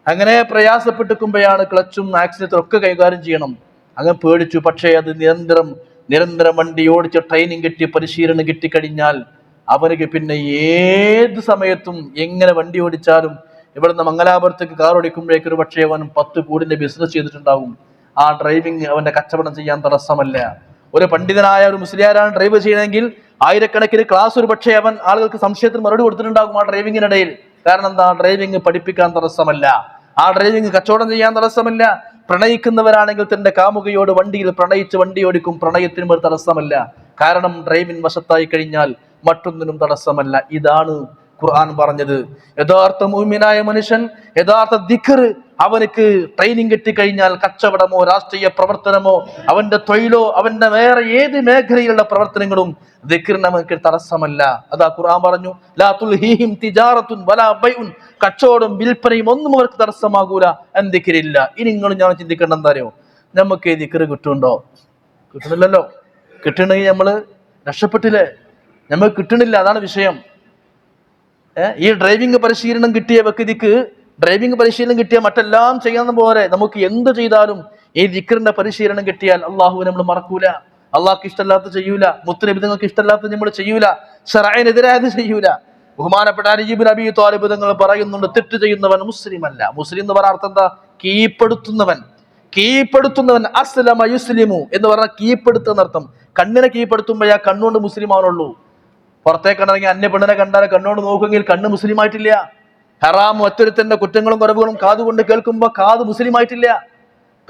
അങ്ങനെ പ്രയാസപ്പെട്ടിരിക്കുമ്പോഴാണ് ക്ലച്ചും ആക്സിഡന്റും ഒക്കെ കൈകാര്യം ചെയ്യണം. അങ്ങനെ പേടിച്ചു. പക്ഷേ അത് നിരന്തരം നിരന്തരം വണ്ടി ഓടിച്ച് ട്രെയിനിങ് കിട്ടി പരിശീലനം കിട്ടിക്കഴിഞ്ഞാൽ അവർക്ക് പിന്നെ ഏത് സമയത്തും എങ്ങനെ വണ്ടി ഓടിച്ചാലും ഇവിടുന്ന് മംഗലാപുരത്തേക്ക് കാർ ഓടിക്കുമ്പോഴേക്കൊരു പക്ഷേ അവൻ പത്ത് കൂടിന്റെ ബിസിനസ് ചെയ്തിട്ടുണ്ടാവും. ആ ഡ്രൈവിംഗ് അവന്റെ കച്ചവടം ചെയ്യാൻ തടസ്സമല്ല. ഒരു പണ്ഡിതനായ ഒരു മുസ്ലിയാരാണ് ഡ്രൈവ് ചെയ്യണമെങ്കിൽ ആയിരക്കണക്കിന് ക്ലാസ് ഒരു പക്ഷേ അവൻ ആളുകൾക്ക് സംശയത്തിന് മറുപടി കൊടുത്തിട്ടുണ്ടാകും ആ ഡ്രൈവിങ്ങിനിടയിൽ കാരണം എന്താ? ഡ്രൈവിംഗ് പഠിപ്പിക്കാൻ തടസ്സമല്ല. ആ ഡ്രൈവിംഗ് കച്ചവടം ചെയ്യാൻ തടസ്സമല്ല. പ്രണയിക്കുന്നവരാണെങ്കിൽ തന്റെ കാമുകയോട് വണ്ടിയിൽ പ്രണയിച്ച് വണ്ടി ഓടിക്കും. പ്രണയത്തിനും ഒരു തടസ്സമല്ല. കാരണം ഡ്രൈവിംഗ് വശത്തായി കഴിഞ്ഞാൽ മറ്റൊന്നിനും തടസ്സമല്ല. ഇതാണ് ഖുർആൻ പറഞ്ഞത്. യഥാർത്ഥ മൂമിനായ മനുഷ്യൻ യഥാർത്ഥ ദിക്കർ അവനക്ക് ട്രെയിനിങ് കിട്ടിക്കഴിഞ്ഞാൽ കച്ചവടമോ രാഷ്ട്രീയ പ്രവർത്തനമോ അവന്റെ തൊഴിലോ അവന്റെ വേറെ ഏത് മേഖലയിലുള്ള പ്രവർത്തനങ്ങളും ദിക്കിർണമക്ക് തടസ്സമല്ല. അതാ ഖുർആൻ പറഞ്ഞു ലാ തുൽഹീഹിം തിജാറത്തുൻ വലാ ബൈഉൻ. കച്ചവടം വിൽപ്പനയും ഒന്നും അവർക്ക് തടസ്സമാകൂല. എന്തിക്കിരില്ല ഇനി നിങ്ങൾ ഞാൻ ചിന്തിക്കേണ്ട എന്താ അറിയോ? നമുക്ക് ഈ ദിക്കറ് കിട്ടുന്നുണ്ടോ? കിട്ടണില്ലല്ലോ കിട്ടണമെങ്കിൽ നമ്മൾ രക്ഷപ്പെട്ടില്ലേ? നമുക്ക് കിട്ടണില്ല അതാണ് വിഷയം. ഈ ഡ്രൈവിംഗ് പരിശീലനം കിട്ടിയ വ്യക്തിക്ക് ഡ്രൈവിംഗ് പരിശീലനം കിട്ടിയാൽ മറ്റെല്ലാം ചെയ്യാവുന്ന പോലെ നമുക്ക് എന്ത് ചെയ്താലും ഈ ദിക്കറിന്റെ പരിശീലനം കിട്ടിയാൽ അള്ളാഹു നമ്മൾ മറക്കൂല. അള്ളാഹ്ക്ക് ഇഷ്ടമല്ലാത്ത ചെയ്യൂല. മുത്തുനബിതങ്ങൾക്ക് ഇഷ്ടമല്ലാത്ത നമ്മൾ ചെയ്യൂല. ഷറായനെതിരായത് ചെയ്യൂല. ബഹുമാനപ്പെട്ട അരിജിബിൻ അബി താലിബ് തങ്ങൾ പറയുന്നുണ്ട് തെറ്റ് ചെയ്യുന്നവൻ മുസ്ലിം അല്ല മുസ്ലിം എന്ന് പറഞ്ഞ അർത്ഥം എന്താ? കീഴ്പ്പെടുത്തുന്നവൻ. കീഴ്പ്പെടുത്തുന്നവൻ. അസ്ലമ യുസ്ലിമു എന്ന് പറഞ്ഞാൽ കീഴ്പ്പെടുത്തുന്ന അർത്ഥം. കണ്ണിനെ കീപ്പെടുത്തുമ്പോൾ ആ കണ്ണുകൊണ്ട് മുസ്ലിം ആവുന്നുള്ളൂ പുറത്തേക്ക് ഇറങ്ങി അന്യ പെണ്ണിനെ കണ്ടാൽ കണ്ണുകൊണ്ട് നോക്കുമെങ്കിൽ കണ്ണ് മുസ്ലിം ആയിട്ടില്ല ഹറാം ഒറ്റൊരുത്തന്റെ കുറ്റങ്ങളും കുറവുകളും കാതുകൊണ്ട് കേൾക്കുമ്പോൾ കാത് മുസ്ലിം ആയിട്ടില്ല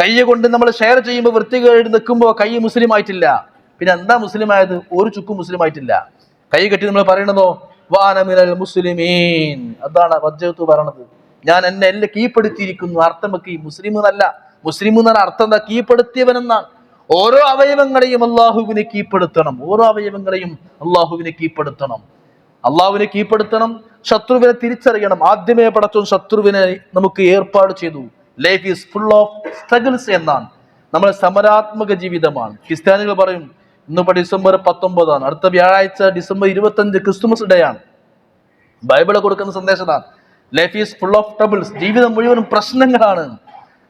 കൈ കൊണ്ട് നമ്മൾ ഷെയർ ചെയ്യുമ്പോൾ വൃത്തികേട് നിൽക്കുമ്പോൾ കൈ മുസ്ലിം ആയിട്ടില്ല പിന്നെ എന്താ മുസ്ലിം ആയത് ഒരു ചുക്കും മുസ്ലിം ആയിട്ടില്ല കൈ കെട്ടി നമ്മൾ പറയണതോ? വാനമിനൽ മുസ്ലിമീൻ. അതാണ് വജ്ജത്ത് പറയണത്. ഞാൻ എന്നെ എല്ലാം കീഴ്പ്പെടുത്തിയിരിക്കുന്നു. അർത്ഥം വെക്കി മുസ്ലിം എന്നല്ല. മുസ്ലിം എന്നാണ് അർത്ഥം എന്താ? കീഴ്പ്പെടുത്തിയവനെന്നാണ്. ഓരോ അവയവങ്ങളെയും അള്ളാഹുവിനെ കീഴ്പ്പെടുത്തണം. ഓരോ അവയവങ്ങളെയും അള്ളാഹുവിനെ കീഴ്പ്പെടുത്തണം. അള്ളാഹുവിനെ കീഴ്പ്പെടുത്തണം. ശത്രുവിനെ തിരിച്ചറിയണം. ആദ്യമേ പടച്ചോൻ ശത്രുവിനെ നമുക്ക് ഏർപ്പാട് ചെയ്തു. Life is full of struggles എന്നാണ്. നമ്മുടെ സമരാത്മക ജീവിതമാണ്. ക്രിസ്ത്യാനികൾ പറയും ഇന്നിപ്പോ ഡിസംബർ പത്തൊമ്പതാണ്. അടുത്ത വ്യാഴാഴ്ച ഡിസംബർ ഇരുപത്തഞ്ച് ക്രിസ്തുമസ് ഡേ ആണ്. ബൈബിൾ കൊടുക്കുന്ന സന്ദേശമാണ്. Life is full of troubles ജീവിതം മുഴുവനും പ്രശ്നങ്ങളാണ്.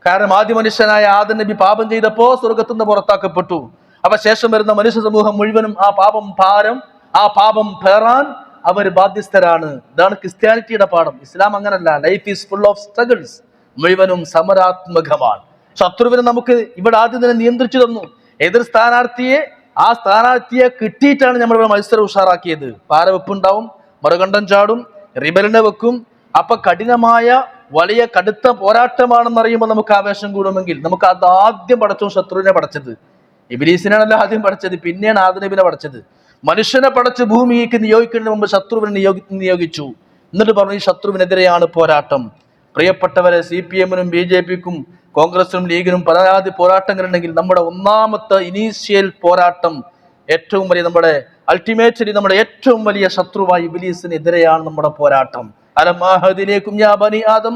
കാരണം ആദ്യ മനുഷ്യനായ ആദ്യ നബി പാപം ചെയ്തപ്പോ സ്വർഗത്തു നിന്ന് പുറത്താക്കപ്പെട്ടു. അപ്പൊ ശേഷം വരുന്ന മനുഷ്യ സമൂഹം മുഴുവനും ആ പാപം ഭാരം ആ പാപം പേറാൻ അവർ ബാധ്യസ്ഥരാണ്. ഇതാണ് ക്രിസ്ത്യാനിറ്റിയുടെ പാഠം. ഇസ്ലാം അങ്ങനല്ല. Life is full of struggles മുഴുവനും സമരാത്മകമാണ്. ശത്രുവിനെ നമുക്ക് ഇവിടെ ആദ്യം തന്നെ നിയന്ത്രിച്ചു തന്നു. എതിർ സ്ഥാനാർത്ഥിയെ ആ സ്ഥാനാർത്ഥിയെ കിട്ടിയിട്ടാണ് നമ്മൾ ഇവിടെ മത്സരം ഉഷാറാക്കിയത്. പാരവെപ്പുണ്ടാവും മറുകണ്ഠം ചാടും റിബലിനെ വെക്കും. അപ്പൊ കഠിനമായ വലിയ കടുത്ത പോരാട്ടമാണെന്ന് അറിയുമ്പോൾ നമുക്ക് ആവേശം കൂടുമെങ്കിൽ നമുക്ക് അത് ആദ്യം പടച്ചു ശത്രുവിനെ പടച്ചത്. ഇബിലീസിനാണല്ലോ ആദ്യം പഠിച്ചത് പിന്നെയാണ് ആദനബിനെ പഠിച്ചത് മനുഷ്യനെ പടച്ച് ഭൂമിയേക്ക് നിയോഗിക്കുന്നതിന് മുമ്പ് ശത്രുവിനെ നിയോഗി നിയോഗിച്ചു. എന്നിട്ട് പറഞ്ഞു ഈ ശത്രുവിനെതിരെയാണ് പോരാട്ടം. പ്രിയപ്പെട്ടവരെ സി പി എമ്മിനും ബി ജെ പിക്കും കോൺഗ്രസിനും ലീഗിനും പരാതി പോരാട്ടങ്ങളുണ്ടെങ്കിൽ നമ്മുടെ ഒന്നാമത്തെ ഇനീഷ്യൽ പോരാട്ടം ഏറ്റവും വലിയ നമ്മുടെ അൾട്ടിമേറ്റലി നമ്മുടെ ഏറ്റവും വലിയ ശത്രുവായി ഇബിലീസിനെതിരെയാണ് നമ്മുടെ പോരാട്ടം. ആദം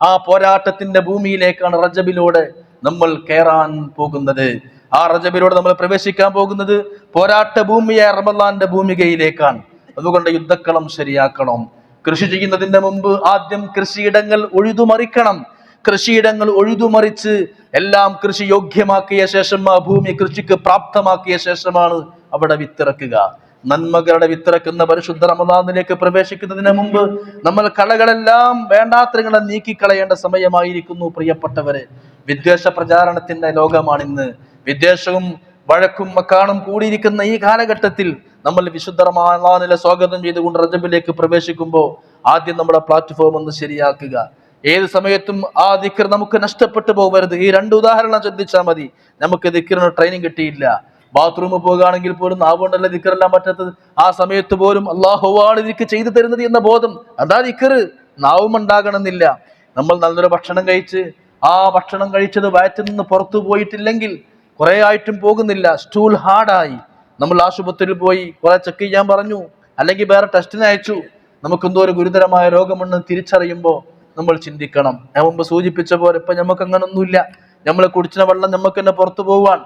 ആ പോരാട്ടത്തിന്റെ ഭൂമിയിലേക്കാണ് റജബിലൂടെ നമ്മൾ കയറാൻ പോകുന്നത്. ആ റജബിലൂടെ നമ്മൾ പ്രവേശിക്കാൻ പോകുന്നത് പോരാട്ട ഭൂമിയായ റമദാന്റെ ഭൂമികയിലേക്കാണ്. അതുകൊണ്ട് യുദ്ധക്കളം ശരിയാക്കണം. കൃഷി ചെയ്യുന്നതിന്റെ മുമ്പ് ആദ്യം കൃഷിയിടങ്ങൾ ഒഴുതുമറിക്കണം. കൃഷിയിടങ്ങൾ ഒഴുതുമറിച്ച് എല്ലാം കൃഷി യോഗ്യമാക്കിയ ശേഷം ആ ഭൂമി കൃഷിക്ക് പ്രാപ്തമാക്കിയ ശേഷമാണ് അവിടെ വിത്തിറക്കുക. നന്മകളുടെ വിത്തിറക്കുന്ന പരിശുദ്ധ റമദാനിലേക്ക് പ്രവേശിക്കുന്നതിന് മുമ്പ് നമ്മൾ കളകളെല്ലാം വേണ്ടാത്തങ്ങളെ നീക്കിക്കളയേണ്ട സമയമായിരിക്കുന്നു പ്രിയപ്പെട്ടവരെ. വിദ്വേഷ പ്രചാരണത്തിന്റെ ലോകമാണ് ഇന്ന് വിദ്വേഷവും വഴക്കും മക്കാണും കൂടിയിരിക്കുന്ന ഈ കാലഘട്ടത്തിൽ നമ്മൾ വിശുദ്ധ റമാനില സ്വാഗതം ചെയ്തുകൊണ്ട് റജബിലേക്ക് പ്രവേശിക്കുമ്പോൾ ആദ്യം നമ്മുടെ പ്ലാറ്റ്ഫോം ഒന്ന് ശരിയാക്കുക. ഏത് സമയത്തും ആ ദിക്കർ നമുക്ക് നഷ്ടപ്പെട്ടു പോകരുത്. ഈ രണ്ട് ഉദാഹരണം ശ്രദ്ധിച്ചാൽ മതി. നമുക്ക് ദിക്കറിന് ട്രെയിനിങ് കിട്ടിയില്ല. ബാത്റൂമിൽ പോകുകയാണെങ്കിൽ പോലും നാവുകൊണ്ടല്ല ദിക്കറെല്ലാം പറ്റാത്തത് ആ സമയത്ത് പോലും അള്ളാഹുവാണ് ഇതിക്ക് ചെയ്തു തരുന്നത് എന്ന ബോധം. അതാ ദിക്കറ് നാവും ഉണ്ടാകണമെന്നില്ല. നമ്മൾ നല്ലൊരു ഭക്ഷണം കഴിച്ച് ആ ഭക്ഷണം കഴിച്ചത് വയറ്റിൽ നിന്ന് പുറത്തു പോയിട്ടില്ലെങ്കിൽ കുറെ ആയിട്ടും പോകുന്നില്ല. സ്റ്റൂൾ ഹാർഡായി നമ്മൾ ആശുപത്രിയിൽ പോയി കുറെ ചെക്ക് ചെയ്യാൻ പറഞ്ഞു. അല്ലെങ്കിൽ വേറെ ടെസ്റ്റിന് അയച്ചു. നമുക്ക് എന്തോ ഒരു ഗുരുതരമായ രോഗമുണ്ടെന്ന് തിരിച്ചറിയുമ്പോൾ നമ്മൾ ചിന്തിക്കണം. ഞാൻ മുമ്പ് സൂചിപ്പിച്ച പോലെ ഇപ്പൊ നമുക്ക് അങ്ങനൊന്നുമില്ല നമ്മൾ കുടിച്ച വെള്ളം നമുക്ക് തന്നെ പുറത്തു പോവാൻ.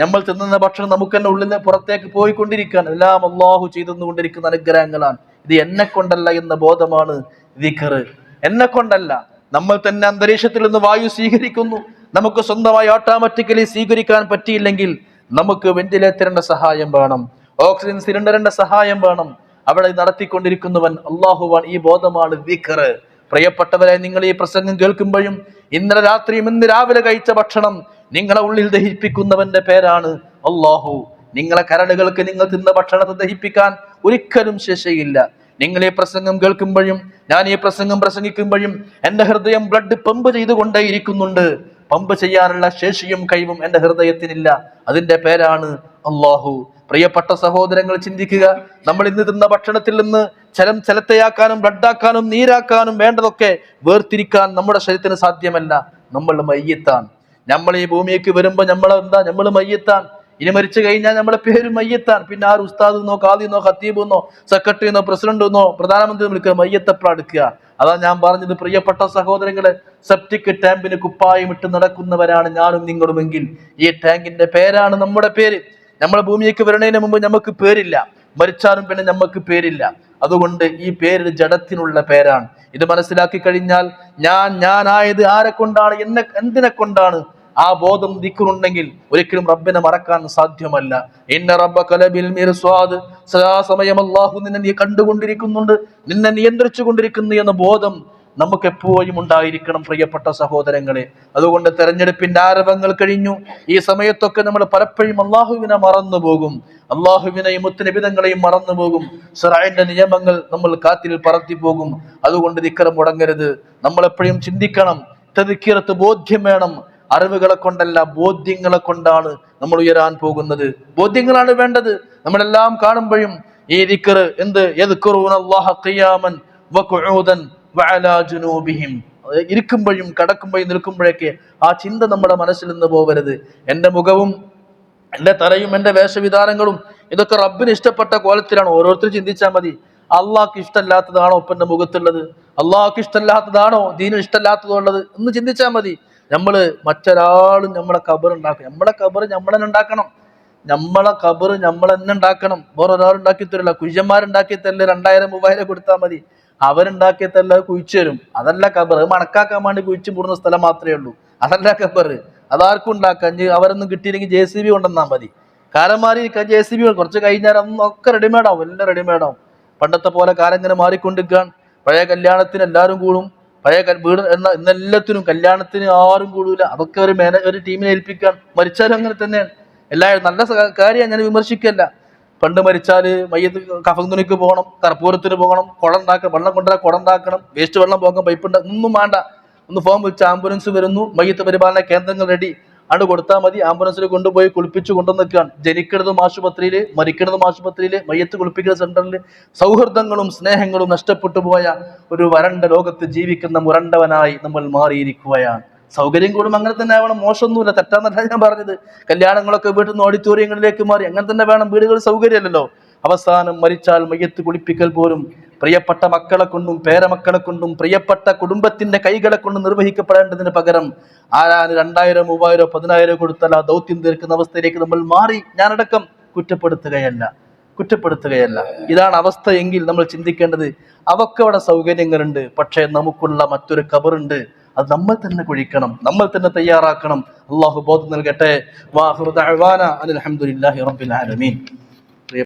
നമ്മൾ തിന്നുന്ന ഭക്ഷണം നമുക്ക് തന്നെ ഉള്ളിൽ നിന്ന് പുറത്തേക്ക് പോയിക്കൊണ്ടിരിക്കുകയാണ് എല്ലാം അള്ളാഹു ചെയ്തുകൊണ്ടിരിക്കുന്ന അനുഗ്രഹങ്ങളാണ്. ഇത് എന്നെ കൊണ്ടല്ല എന്ന ബോധമാണ് ദിഖർ എന്നെ കൊണ്ടല്ല നമ്മൾ തന്നെ അന്തരീക്ഷത്തിൽ നിന്ന് വായു സ്വീകരിക്കുന്നു. നമുക്ക് സ്വന്തമായി ഓട്ടോമാറ്റിക്കലി സ്വീകരിക്കാൻ പറ്റിയില്ലെങ്കിൽ നമുക്ക് വെന്റിലേറ്ററിന്റെ സഹായം വേണം. ഓക്സിജൻ സിലിണ്ടറിന്റെ സഹായം വേണം. അവിടെ നടത്തിക്കൊണ്ടിരിക്കുന്നവൻ അള്ളാഹുവാൻ ഈ ബോധമാണ് ദിഖറ് പ്രിയപ്പെട്ടവരെ നിങ്ങൾ ഈ പ്രസംഗം കേൾക്കുമ്പോഴും ഇന്നലെ രാത്രിയും ഇന്ന് രാവിലെ കഴിച്ച ഭക്ഷണം നിങ്ങളെ ഉള്ളിൽ ദഹിപ്പിക്കുന്നവന്റെ പേരാണ് അള്ളാഹു. നിങ്ങളെ കരടുകൾക്ക് നിങ്ങൾ തിന്ന ഭക്ഷണത്തെ ദഹിപ്പിക്കാൻ ഒരിക്കലും ശേഷയില്ല. നിങ്ങൾ ഈ പ്രസംഗം കേൾക്കുമ്പോഴും ഞാൻ ഈ പ്രസംഗം പ്രസംഗിക്കുമ്പോഴും എന്റെ ഹൃദയം ബ്ലഡ് പമ്പ് ചെയ്തുകൊണ്ടേയിരിക്കുന്നുണ്ട്. പമ്പ് ചെയ്യാനുള്ള ശേഷിയും കഴിവും എന്റെ ഹൃദയത്തിനില്ല. അതിന്റെ പേരാണ് അള്ളാഹു പ്രിയപ്പെട്ട സഹോദരങ്ങൾ ചിന്തിക്കുക. നമ്മൾ ഇന്ന് തിന്ന ഭക്ഷണത്തിൽ നിന്ന് ചലം ചലത്തയാക്കാനും ബ്ലഡാക്കാനും നീരാക്കാനും വേണ്ടതൊക്കെ വേർതിരിക്കാൻ നമ്മുടെ ശരീരത്തിന് സാധ്യമല്ല. നമ്മൾ മയ്യത്താണ്. നമ്മൾ ഈ ഭൂമിക്ക് വരുമ്പോൾ നമ്മൾ എന്താ നമ്മൾ മയ്യത്താണ്. ഇനി മരിച്ചു കഴിഞ്ഞാൽ നമ്മളെ പേര് മയ്യത്താണ് പിന്നെ ആര് ഉസ്താദ് എന്നോ കാദി എന്നോ ഖത്തീബ് എന്നോ സെക്രട്ടറി എന്നോ പ്രസിഡന്റ് എന്നോ പ്രധാനമന്ത്രി വിളിക്കുക മയ്യത്തപ്പഴ എടുക്കുക അതാ ഞാൻ പറഞ്ഞത് പ്രിയപ്പെട്ട സഹോദരങ്ങളെ സെപ്റ്റിക് ടാങ്കിന് കുപ്പായം ഇട്ട് നടക്കുന്നവരാണ് ഞാനും നിങ്ങളുമെങ്കിൽ. ഈ ടാങ്കിന്റെ പേരാണ് നമ്മുടെ പേര്. നമ്മളെ ഭൂമിയിലേക്ക് വരണതിന് മുമ്പ് നമുക്ക് പേരില്ല. മരിച്ചാലും പിന്നെ നമുക്ക് പേരില്ല. അതുകൊണ്ട് ഈ പേര് ജഡത്തിനുള്ള പേരാണ്. ഇത് മനസ്സിലാക്കി കഴിഞ്ഞാൽ ഞാൻ ഞാനായത് ആരെ കൊണ്ടാണ് എന്നെ എന്തിനെ കൊണ്ടാണ് ആ ബോധം ദിക്കുന്നുണ്ടെങ്കിൽ ഒരിക്കലും റബ്ബിനെ മറക്കാൻ സാധ്യമല്ല. ഇന്ന റബ്ബ കലബിൽ മിർസ്വാദ് സദാസമയം അള്ളാഹു നിന്നെ നീ കണ്ടുകൊണ്ടിരിക്കുന്നുണ്ട്. നിന്നെ നിയന്ത്രിച്ചു കൊണ്ടിരിക്കുന്നു എന്ന ബോധം നമുക്ക് എപ്പോഴും ഉണ്ടായിരിക്കണം പ്രിയപ്പെട്ട സഹോദരങ്ങളെ. അതുകൊണ്ട് തെരഞ്ഞെടുപ്പിന്റെ ആരവങ്ങൾ കഴിഞ്ഞു. ഈ സമയത്തൊക്കെ നമ്മൾ പലപ്പോഴും അള്ളാഹുവിനെ മറന്നു പോകും. അള്ളാഹുവിനെയും മുത്തനിബിതങ്ങളെയും മറന്നു പോകും. സിറായിന്റെ നിയമങ്ങൾ നമ്മൾ കാത്തിൽ പറത്തി പോകും. അതുകൊണ്ട് നിക്കരം മുടങ്ങരുത്. നമ്മളെപ്പോഴും ചിന്തിക്കണം. തെതിക്കിറത്ത് ബോധ്യം വേണം. അറിവുകളെ കൊണ്ടല്ല ബോധ്യങ്ങളെ കൊണ്ടാണ് നമ്മൾ ഉയരാൻ പോകുന്നത്. ബോധ്യങ്ങളാണ് വേണ്ടത്. നമ്മളെല്ലാം കാണുമ്പോഴും ഈ ദിക്കറ് എന്ത്? ഇരിക്കുമ്പോഴും കടക്കുമ്പോഴും നിൽക്കുമ്പോഴൊക്കെ ആ ചിന്ത നമ്മുടെ മനസ്സിൽ നിന്ന് പോകരുത് എന്റെ മുഖവും എന്റെ തലയും എന്റെ വേഷവിധാനങ്ങളും ഇതൊക്കെ റബ്ബിന് ഇഷ്ടപ്പെട്ട കോലത്തിലാണ് ഓരോരുത്തരും ചിന്തിച്ചാൽ മതി. അള്ളാഹ്ക്ക് ഇഷ്ടമല്ലാത്തതാണോ ഒപ്പന്റെ മുഖത്തുള്ളത്? അള്ളാഹ്ക്ക് ഇഷ്ടമല്ലാത്തതാണോ? ദീനിന് ഇഷ്ടമല്ലാത്തതോ ഉള്ളത് എന്ന് ചിന്തിച്ചാൽ മതി. നമ്മൾ മറ്റൊരാളും നമ്മളെ കബർ ഉണ്ടാക്കും. നമ്മളെ കബർ നമ്മൾ തന്നെ ഉണ്ടാക്കണം. നമ്മളെ കബർ നമ്മൾ തന്നെ ഉണ്ടാക്കണം. വേറെ ഒരാൾ ഉണ്ടാക്കി തരില്ല. കുയ്യന്മാരുണ്ടാക്കി തരില്ല. രണ്ടായിരം മൂവായിരം കൊടുത്താൽ മതി. അവരുണ്ടാക്കിയ തല്ല കുഴിച്ചു തരും. അതല്ല അത് മണക്കാക്കാൻ വേണ്ടി കുഴിച്ചു മൂടുന്ന സ്ഥലം മാത്രമേ ഉള്ളൂ. അതല്ല കബർ അതാർക്കും ഉണ്ടാക്കാൻ അവരൊന്നും കിട്ടിയില്ലെങ്കിൽ ജെ സി ബി കൊണ്ടുവന്നാൽ മതി. കാരന്മാരി ജെ സി ബി കുറച്ച് കഴിഞ്ഞാൽ അന്നൊക്കെ ആവും. എല്ലാം റെഡിമേഡാവും പണ്ടത്തെ പോലെ കാലം ഇങ്ങനെ മാറിക്കൊണ്ടിരിക്കാൻ പഴയ കല്യാണത്തിന് എല്ലാവരും കൂടും. പഴയ വീട് എന്ന ഇന്നെല്ലാത്തിനും കല്യാണത്തിന് ആരും കൂടൂല. അതൊക്കെ ഒരു മേന ഒരു ടീമിനെ ഏൽപ്പിക്കാൻ. മരിച്ചാലും അങ്ങനെ തന്നെയാണ്. എല്ലാവരും നല്ല കാര്യം ഞാൻ വിമർശിക്കല്ല. പണ്ട് മരിച്ചാൽ മയ്യത്ത് കഫം തുണിക്ക് പോകണം കർപ്പൂരത്തിന് പോകണം കുളം ഉണ്ടാക്കണം വെള്ളം കൊണ്ടുവരാൻ കുളം ഉണ്ടാക്കണം വേസ്റ്റ് വെള്ളം പോകാൻ പൈപ്പ് ഉണ്ട്. ഒന്നും വേണ്ട. ഒന്ന് ഫോം വിളിച്ച് ആംബുലൻസ് വരുന്നു. മയ്യത്ത് പരിപാലന കേന്ദ്രങ്ങൾ റെഡി ആണ് കൊടുത്താൽ മതി. ആംബുലൻസിൽ കൊണ്ടുപോയി കുളിപ്പിച്ചു കൊണ്ടുവന്നൊക്കെയാണ്. ജനിക്കുന്നതും ആശുപത്രിയിൽ മരിക്കുന്നതും ആശുപത്രിയിൽ മയ്യത്ത് കുളിപ്പിക്കുന്ന സെന്ററിൽ സൗഹൃദങ്ങളും സ്നേഹങ്ങളും നഷ്ടപ്പെട്ടു പോയ ഒരു വരണ്ട ലോകത്ത് ജീവിക്കുന്ന മുരണ്ടവനായി നമ്മൾ മാറിയിരിക്കുകയാണ്. സൗകര്യം കൂടും അങ്ങനെ തന്നെ ആവണം. മോശമൊന്നുമില്ല. തെറ്റാന്നല്ല ഞാൻ പറഞ്ഞത്. കല്യാണങ്ങളൊക്കെ വീട്ടിൽ നിന്ന് ഓഡിറ്റോറിയങ്ങളിലേക്ക് മാറി. അങ്ങനെ തന്നെ വേണം വീടുകൾ സൗകര്യമല്ലല്ലോ. അവസാനം മരിച്ചാൽ മയ്യത്ത് കുളിപ്പിക്കൽ പോലും. പ്രിയപ്പെട്ട മക്കളെ കൊണ്ടും പേരമക്കളെ കൊണ്ടും പ്രിയപ്പെട്ട കുടുംബത്തിന്റെ കൈകളെ കൊണ്ടും നിർവഹിക്കപ്പെടേണ്ടതിന് പകരം ആരാണ് രണ്ടായിരം മൂവായിരം പതിനായിരം കൊടുത്താൽ ആ ദൗത്യം തീർക്കുന്ന അവസ്ഥയിലേക്ക് നമ്മൾ മാറി ഞാനടക്കം കുറ്റപ്പെടുത്തുകയല്ല. കുറ്റപ്പെടുത്തുകയല്ല. ഇതാണ് അവസ്ഥ എങ്കിൽ നമ്മൾ ചിന്തിക്കേണ്ടത്. അവർക്ക് അവിടെ സൗകര്യങ്ങളുണ്ട്. പക്ഷേ നമുക്കുള്ള മറ്റൊരു കബറുണ്ട്. അത് നമ്മൾ തന്നെ കുഴിക്കണം. നമ്മൾ തന്നെ തയ്യാറാക്കണം. അള്ളാഹു ബോധം നൽകട്ടെ. വാഹുദ് അനിൽ അലഹമുല്ലാഹി റബ്ബിൽ ആലമീൻ.